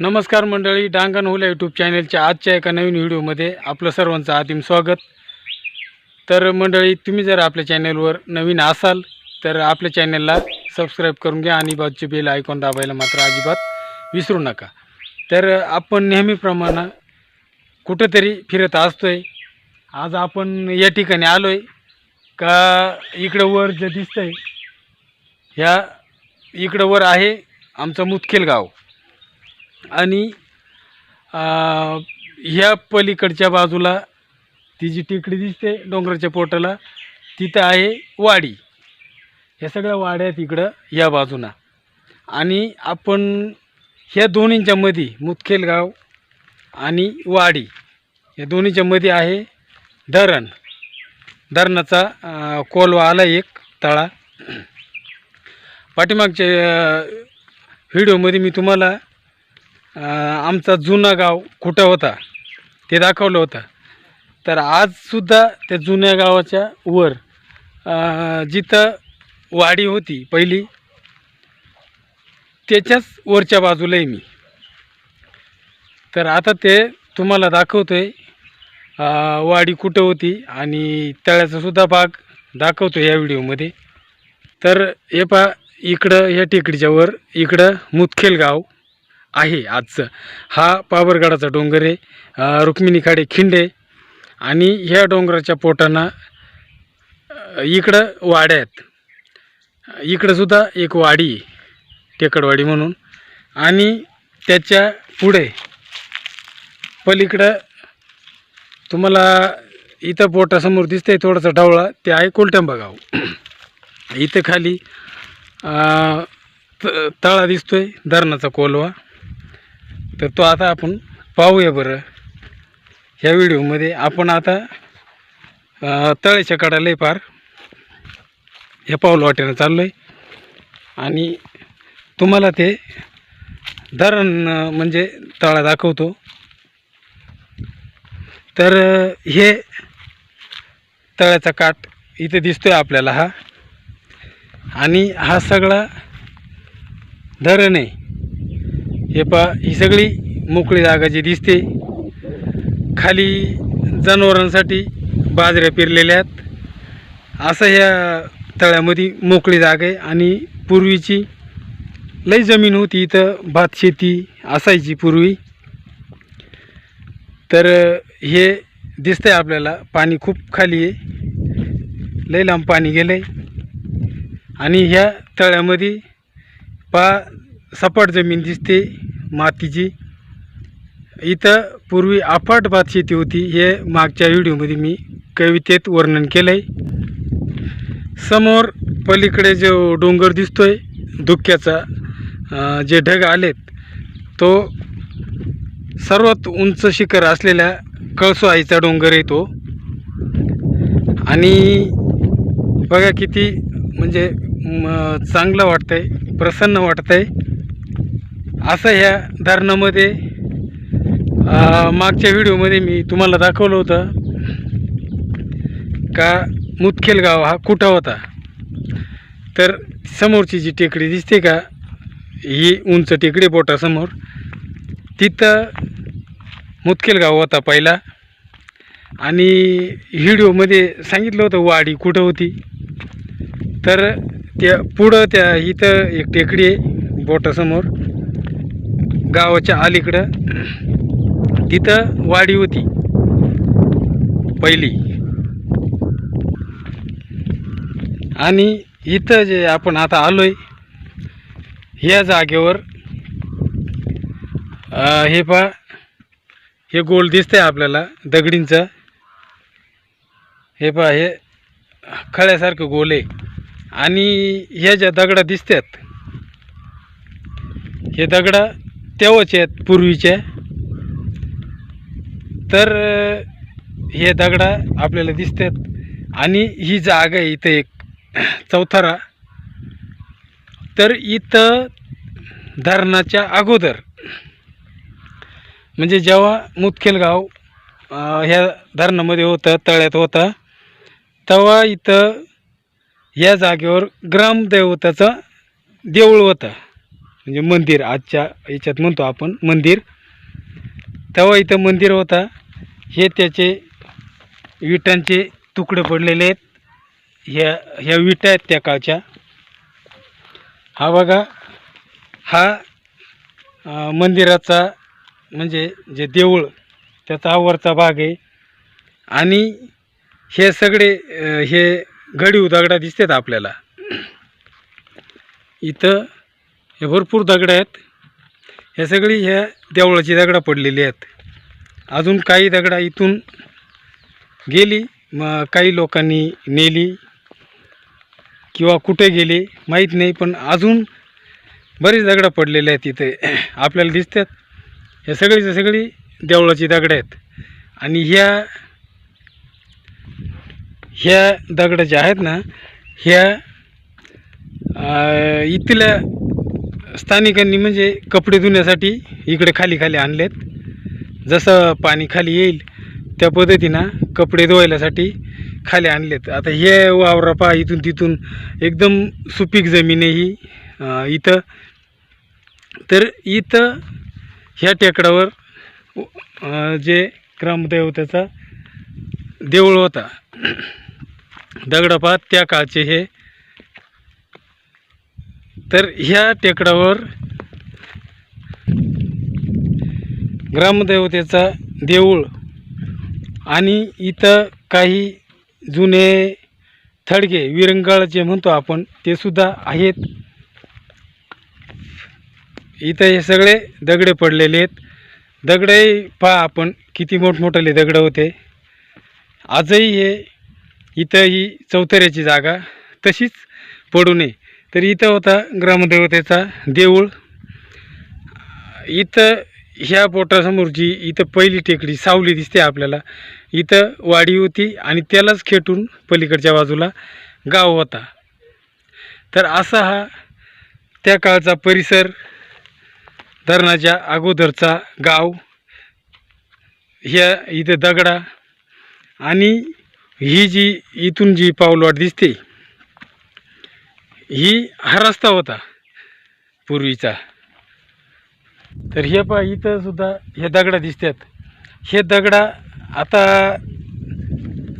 नमस्कार मंडळी डांगण हुल्या यूट्यूब चॅनलच्या आजच्या एका नवीन व्हिडिओमध्ये आपलं सर्वांचं आदिम स्वागत. तर मंडळी तुम्ही जर आपल्या चॅनलवर नवीन असाल तर आपल्या चॅनलला सबस्क्राईब करून घ्या आणि बाजूचे बेल आयकॉन दाबायला मात्र अजिबात विसरू नका. तर आपण नेहमीप्रमाणे कुठंतरी फिरत असतो आहे आज आपण या ठिकाणी आलो आहे का इकडं वर जे दिसतं आहे ह्या इकडं वर आहे आमचं मुतखेल गाव. आणि ह्या पलीकडच्या बाजूला ती जी टेकडी दिसते डोंगराच्या पोटाला तिथं आहे वाडी. ह्या सगळ्या वाड्या आहेत इकडं या बाजूला आणि आपण ह्या दोन्हींच्या मध्ये मुतखेल गाव आणि वाडी. या दोन्हीच्या मध्ये आहे धरण. धरणाचा कोलवा आला एक तळा. पाठीमागच्या व्हिडिओमध्ये मी तुम्हाला आमचा जुना गाव कुठं होता ते दाखवलं होतं. तर आजसुद्धा त्या जुन्या गावाच्या वर जिथं वाडी होती पहिली त्याच्याच वरच्या बाजूला आहे मी. तर आता ते तुम्हाला दाखवतो आहे वाडी कुठं होती आणि तळ्याचासुद्धा भाग दाखवतो या व्हिडिओमध्ये. तर हे पा इकडं या टेकडीच्या वर इकडं मुतखेल गाव. आहे आजचं. हा पावरगडाचा डोंगर आहे. रुक्मिणीखाडे रुक्मिणी खाडे खिंडे आणि ह्या डोंगराच्या पोटांना इकडं वाड्या आहेत. इकडंसुद्धा एक वाडी टेकडवाडी म्हणून. आणि त्याच्या पुढे पलीकडं तुम्हाला इथं पोटासमोर आहे थोडासा ढवळा ते आहे कोलटंबा गाव. इथं खाली त- तळा दिसतोय धरणाचा कोलवा. तर तो आता आपण पाहूया बरं. ह्या व्हिडिओमध्ये आपण आता तळेच्या तळ्याच्या कडाला पार ह्या पाऊल वाटेनं चाललो आहे आणि तुम्हाला ते धरण म्हणजे तळा दाखवतो. तर हे तळ्याचा काठ इथे आहे आपल्याला हा. आणि हा सगळा धरण आहे. हे पा ही सगळी मोकळी जागा जी दिसते खाली जनावरांसाठी बाजऱ्या पेरलेल्या आहेत. असं ह्या तळ्यामध्ये मोकळी जागा आहे आणि पूर्वीची लई जमीन होती इथं भात शेती असायची पूर्वी. तर हे दिसतंय आपल्याला पाणी खूप खाली आहे. लई लांब पाणी गेलं आहे आणि ह्या तळ्यामध्ये पा सपाट जमीन दिसते. मातीची. इथं पूर्वी अफाट भात शेती होती हे मागच्या व्हिडिओमध्ये मी कवितेत वर्णन केलं आहे समोर पलीकडे जो डोंगर दिसतोय धुक्याचा जे ढग आलेत तो सर्वात उंच शिखर असलेल्या कळसो आईचा डोंगर आहे तो. आणि बघा किती म्हणजे म, चांगलं वाटतंय प्रसन्न वाटतंय. असं ह्या धरणामध्ये मागच्या व्हिडिओमध्ये मी तुम्हाला दाखवलं होतं का मुतखेल गाव हा कुठं होता. तर समोरची जी टेकडी दिसते का ही उंच टेकडी बोटासमोर तिथं मुतखेल गाव होता पहिला. आणि व्हिडिओमध्ये सांगितलं होतं वाडी कुठं होती. तर त्या पुढं त्या इथं एक टेकडी आहे बोटासमोर. गावाच्या अलीकडं तिथं वाडी होती. पहिली. आणि इथं जे आपण आता आलोय ह्या जागेवर हे पा हे गोल दिसतंय आपल्याला दगडींचं. हे पहा हे खळ्यासारखं गोल आहे. आणि ह्या ज्या दगडा दिसतात हे दगडा तेव्हाच आहेत पूर्वीच्या तर हे दगडा आपल्याला दिसतात. आणि ही जागा आहे इथं एक चौथारा. तर इथं धरणाच्या अगोदर म्हणजे जेव्हा मुतखेल गाव ह्या धरणामध्ये होतं तळ्यात होतं तेव्हा इथं या जागेवर ग्रामदेवताचं देऊळ होतं. म्हणजे मंदिर आजच्या याच्यात म्हणतो आपण मंदिर. तेव्हा इथं मंदिर होता. हे त्याचे विटांचे तुकडे पडलेले आहेत. ह्या ह्या विटा आहेत त्या काळच्या. हा बघा हा मंदिराचा म्हणजे जे देऊळ त्याचा आवरचा भाग आहे. आणि हे सगळे हे घडीव दगडा दिसतात आपल्याला. इथं हे भरपूर दगड आहेत. हे सगळी ह्या देवळाची दगडं पडलेली आहेत. अजून काही दगडा इथून गेली मग काही लोकांनी नेली किंवा कुठे गेली माहीत नाही पण अजून बरीच दगडं पडलेले आहेत इथे. आपल्याला दिसतात. हे सगळीच्या सगळी देवळाची दगडं आहेत. आणि ह्या ह्या दगडं ज्या आहेत ना ह्या इथल्या स्थानिकांनी म्हणजे कपडे धुण्यासाठी इकडे खाली खाली आणलेत. जसं पाणी खाली येईल त्या पद्धतीनं कपडे धुवायलासाठी खाली आणलेत. आता हे वावरा पहा इथून तिथून एकदम सुपीक जमीन आहे ही इथं. तर इथं ह्या टेकडावर जे ग्रामदैवताचा देऊळ होता. दगडपात त्या काळचे हे तर ह्या टेकडावर ग्रामदेवतेचा देऊळ आणि इथं काही जुने थडगे विरंगाळ जे म्हणतो आपण ते सुद्धा आहेत. इथं हे सगळे दगडे पडलेले आहेत. दगडे पहा आपण किती मोठमोठाले दगडं होते. आजही हे इथं ही चौथऱ्याची जागा तशीच पडू नये. तर इथं होता ग्रामदेवतेचा देऊळ. इथं ह्या बोटासमोरची इथं पहिली टेकडी सावली दिसते आपल्याला. इथं वाडी होती आणि त्यालाच खेटून पलीकडच्या बाजूला गाव होता. तर असा हा त्या काळचा परिसर धरणाच्या अगोदरचा गाव. ह्या इथं दगडा आणि ही जी इथून जी पाऊलवाट दिसते ही हा रस्ता होता पूर्वीचा. तर हे पहा इथं सुद्धा हे दगडा दिसतात. हे दगडा आता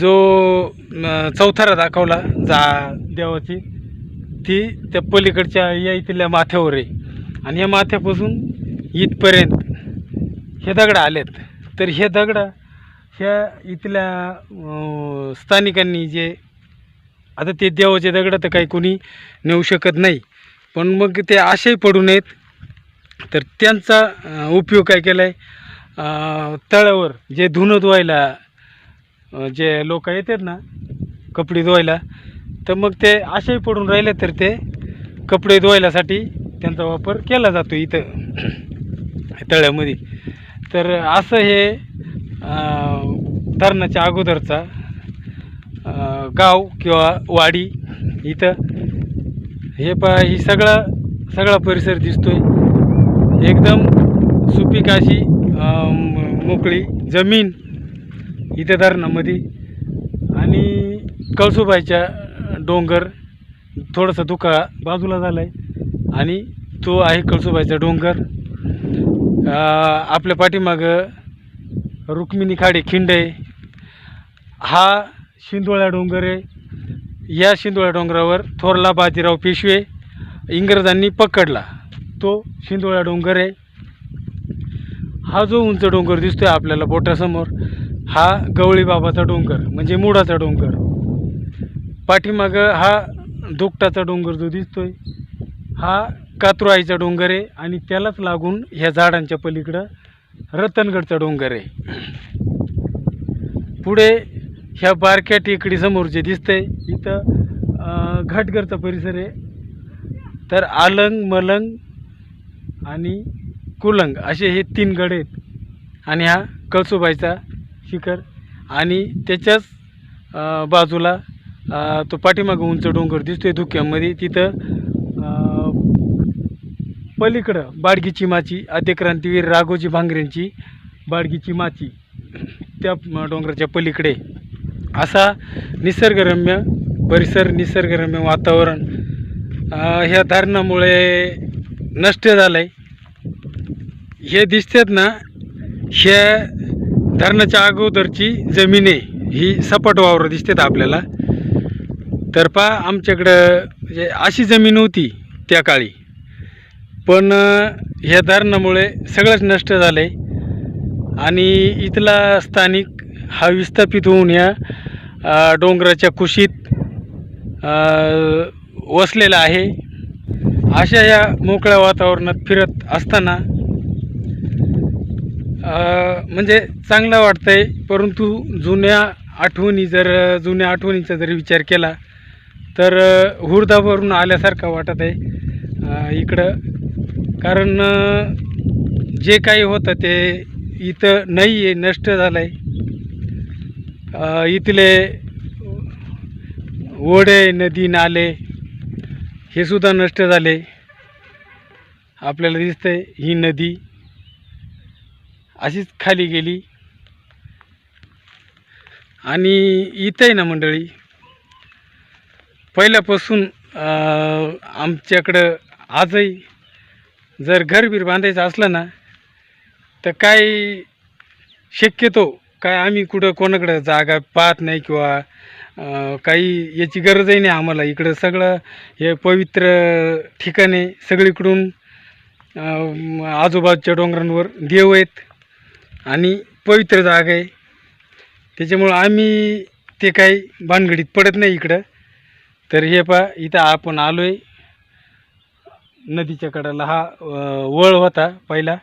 जो चौथारा दाखवला जा देवाची ती त्या पलीकडच्या या इथल्या माथ्यावर आहे. आणि या माथ्यापासून इथपर्यंत हे दगडं आलेत. तर हे दगडं ह्या इथल्या स्थानिकांनी जे आता ते देवाचे दगड तर काही कोणी नेऊ शकत नाही. पण मग ते असेही पडू नयेत. तर त्यांचा उपयोग काय केला आहे तळावर जे धुणं धुवायला जे लोक येतात ना कपडे धुवायला तर मग ते असेही पडून राहिले तर ते कपडे धुवायलासाठी त्यांचा वापर केला जातो इथं तळ्यामध्ये. तर असं हे धरणाच्या अगोदरचा गाव किंवा वाडी इथं. हे प ही सगळा सगळा परिसर दिसतो आहे एकदम सुपीक अशी मोकळी जमीन इथं धरणामध्ये. आणि कळसुबाईच्या डोंगर थोडंसं दुका बाजूला झाला आहे आणि तो आहे कळसुबाईचा डोंगर. आपल्या पाठीमागं रुक्मिणी खाडे खिंड आहे. हा शिंदोळा डोंगर. आहे या शिंदोळा डोंगरावर थोरला बाजीराव पेशवे इंग्रजांनी पकडला. तो शिंदोळा डोंगर. आहे हा जो उंच डोंगर दिसतोय आपल्याला बोटासमोर हा गवळीबाबाचा डोंगर म्हणजे मुडाचा डोंगर. पाठीमागं हा दुकटाचा डोंगर जो दिसतोय हा कातुराईचा डोंगर आहे आणि त्यालाच लागून ह्या झाडांच्या पलीकडं रतनगडचा डोंगर आहे. पुढे ह्या बारक्या टेकडीसमोर जे दिसतंय इथं घाटघरचा परिसर आहे. तर आलंग मलंग आणि कुलंग असे हे तीन गड आहेत. आणि हा कळसुबाईचा शिखर आणि त्याच्याच बाजूला तो पाठीमागं उंच डोंगर दिसतोय धुक्यामध्ये. तिथं पलीकडं बाडगीची माची आद्यक्रांतीवीर राघोजी भांगरेंची बाडगीची माची त्या डोंगराच्या पलीकडे. असा निसर्गरम्य परिसर निसर्गरम्य वातावरण ह्या धरणामुळे नष्ट झालं आहे हे दिसतात ना ह्या धरणाच्या अगोदरची जमीने ही सपाट वावर दिसतात आपल्याला. तर पा आमच्याकडं म्हणजे अशी जमीन होती त्या काळी. पण ह्या धरणामुळे सगळंच नष्ट झालं आहे आणि इथला स्थानिक हा विस्थापित होऊन या डोंगराच्या कुशीत वसलेला आहे. अशा या मोकळ्या वातावरणात फिरत असताना म्हणजे चांगलं वाटतंय परंतु जुन्या आठवणी जर जुन्या आठवणींचा जर विचार केला तर अं, हुरदाभरून आल्यासारखा वाटत आहे. इकडं कारण जे काही होतं ते इथं नाही आहे नष्ट झालं आहे इथले ओढे नदी नाले हे सुद्धा नष्ट झाले. आपल्याला दिसतंय ही नदी अशीच खाली गेली. आणि इथं आहे ना मंडळी पहिल्यापासून आमच्याकडं आजही जर घरबीर बांधायचं असलं ना तर काय शक्यतो काय आम्ही कुठं कोणाकडं जागा पाहत नाही किंवा अं, काही याची गरजही नाही आम्हाला. इकडं सगळं हे पवित्र ठिकाणे सगळीकडून अं, आजूबाजूच्या डोंगरांवर देव आहेत आणि पवित्र जागा आहे. त्याच्यामुळं आम्ही ते काही भानगडीत पडत नाही इकडं. तर हे पा इथं आपण आलो आहे नदीच्या कडाला हा वळ होता पहिला.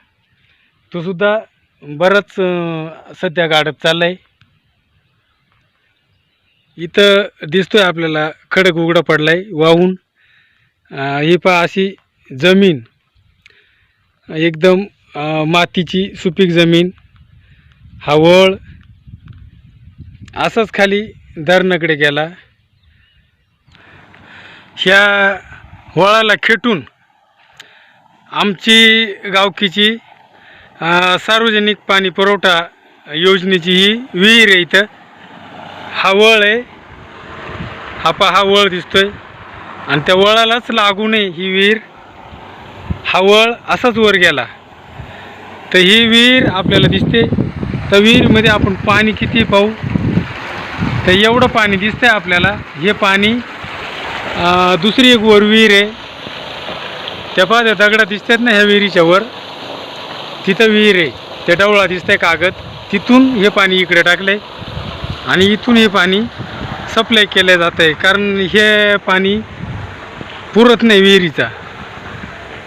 तो सुद्धा बरंच अं, सध्या गाडत चाललं आहे इथं दिसतोय आपल्याला खडक उघडा पडलाय आहे वाहून. अं, ही पा अशी जमीन. एकदम अं, मातीची सुपीक जमीन. हा वळ असाच खाली धरणाकडे गेला. ह्या वळाला खेटून आमची गावकीची सार्वजनिक पाणी पुरवठा योजनेची ही विहीर आहे इथं. हा वळ आहे. हा पा हा वळ दिसतोय. आणि त्या वळालाच लागू नये ही विहीर. हा वळ असाच वर गेला. तर ही विहीर आपल्याला दिसते. तर विहीरमध्ये आपण पाणी किती पाहू? तर एवढं पाणी दिसतंय आपल्याला. हे पाणी दुसरी एक वर विहीर आहे. त्या पहा त्या दगडा दिसतात ना ह्या विहिरीच्या वर? तिथं विहीर आहे. त्या डवळा दिसतंय कागद. तिथून हे पाणी इकडे टाकलंय. आणि इथून हे पाणी सप्लाय केलं जात आहे कारण हे पाणी पुरत नाही विहिरीचा.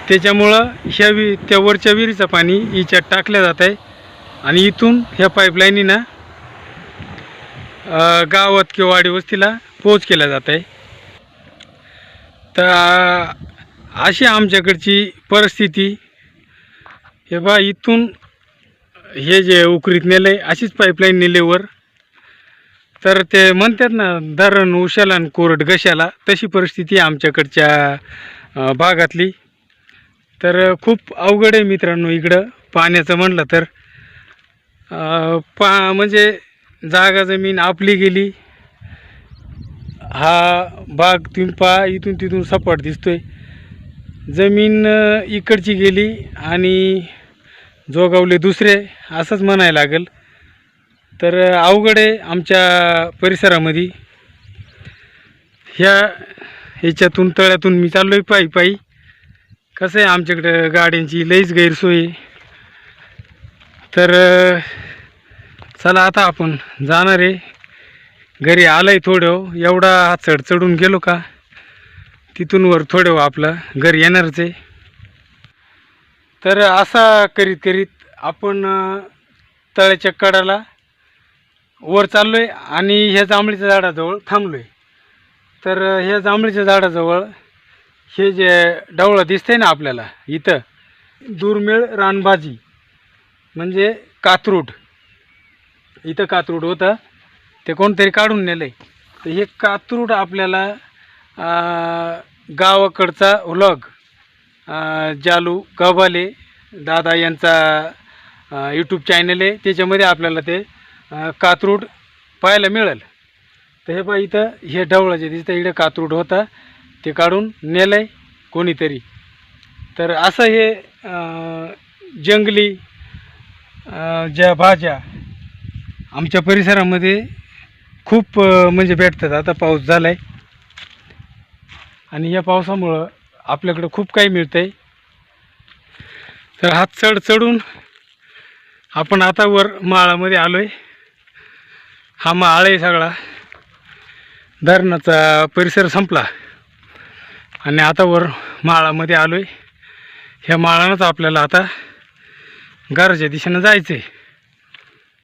त्याच्यामुळं ह्या वि त्या वरच्या विहिरीचं पाणी हिच्यात टाकलं जात आहे आणि इथून ह्या पाईपलाईनीनं गावात किंवा वाडी वस्तीला पोच केला जात आहे तर अशी आमच्याकडची परिस्थिती हे बा इथून हे जे उकरीत नेलं आहे अशीच पाईपलाईन नेलेवर तर ते म्हणतात ना धरण उशाला आणि कोरड घशाला तशी परिस्थिती आमच्याकडच्या भागातली. तर खूप अवघड आहे मित्रांनो इकडं पाण्याचं म्हणलं तर. पा म्हणजे जागा जमीन आपली गेली. हा भाग तुम्ही पहा इथून तिथून सपाट दिसतोय. जमीन इकडची गेली आणि जोगावले दुसरे असंच म्हणायला लागेल. तर अवघड आहे आमच्या परिसरामध्ये. ह्या ह्याच्यातून तळ्यातून मी चाललो आहे पायी पायी. कसं आहे आमच्याकडं गाड्यांची लईच गैरसोय तर चला आता आपण जाणार आहे. घरी आलं आहे थोडं. एवढा हा चढ चढून गेलो का? तिथून वर थोडं हो आपलं घर येणारच आहे. तर असा करीत करीत आपण तळ्याच्या कडाला वर चाललो आहे आणि ह्या जांभळीच्या झाडाजवळ थांबलो आहे तर ह्या जांभळीच्या झाडाजवळ हे जे डवळं दिसतंय ना आपल्याला इथं दुर्मिळ रानभाजी म्हणजे कातरूट इथं कातरूट होतं ते कोणतरी काढून नेलं आहे तर हे कातरूड आपल्याला गावाकडचा व्लॉग जालू कबाले दादा यांचा यूट्यूब चॅनल आहे. त्याच्यामध्ये आपल्याला ते कातरूड पाहायला मिळेल. तर हे पहा इथं हे ढवळं जे दिसतं इकडे कातरूड होता. ते काढून नेलं आहे कोणीतरी. तर असं हे जंगली ज्या भाज्या आमच्या परिसरामध्ये खूप म्हणजे भेटतात. आता पाऊस झाला आहे आणि या पावसामुळं आपल्याकडं खूप काही मिळतं आहे तर हात चढ चढून आपण आता वर माळामध्ये आलो आहे हा माळ आहे सगळा. धरणाचा परिसर संपला. आणि आता वर माळामध्ये आलो आहे ह्या माळानंच आपल्याला आता घराच्या दिशेनं जायचं आहे